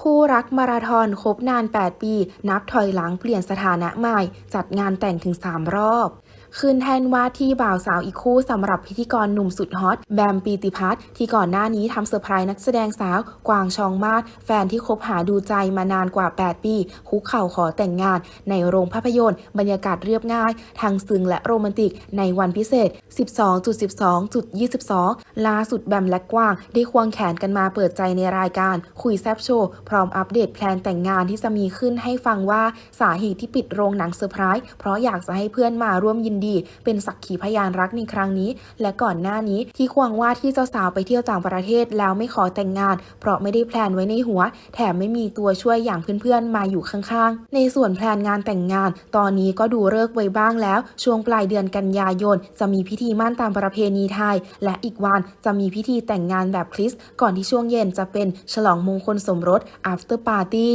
คู่รักมาราธอนคบนาน 8 ปี นับถอยหลังเปลี่ยนสถานะใหม่ จัดงานแต่งถึง 3 รอบ คืนแทนว่าที่บ่าวสาวอีกคู่สำหรับพิธีกรหนุ่มสุดฮอตแบมปีติพัฒน์ที่ก่อนหน้านี้ทำเซอร์ไพรส์นักแสดงสาวกวางชองมาศแฟนที่คบหาดูใจมานานกว่า 8 ปีคุกเข่าขอแต่งงาน ในโรงภาพยนตร์ บรรยากาศเรียบง่ายทางซึ้งและโรแมนติกในวันพิเศษ 12.12.22 ล่าสุดแบมและกวางได้ควงแขนกันมาเปิดใจในรายการ คุยแซบโชว์พร้อมอัปเดตแพลนแต่งงานที่จะมีขึ้นให้ฟังว่าสาเหตุที่ปิดโรงหนังเซอร์ไพรส์เพราะอยากจะให้เพื่อนมาร่วมยินดี เป็นสักขีพยานรักในครั้งนี้ และก่อนหน้านี้ที่ควงว่าที่เจ้าสาวไปเที่ยวต่างประเทศแล้วไม่ขอแต่งงาน เพราะไม่ได้แพลนไว้ในหัว แถมไม่มีตัวช่วยอย่างเพื่อนๆมาอยู่ข้างๆ ในส่วนแพลนงานแต่งงาน ตอนนี้ก็ดูเลิกไว้บ้างแล้ว ช่วงปลายเดือนกันยายน จะมีพิธีมั่นตามประเพณีไทย และอีกวันจะมีพิธีแต่งงานแบบคริสต์ก่อนที่ช่วงเย็นจะเป็นฉลองมงคลสมรส after party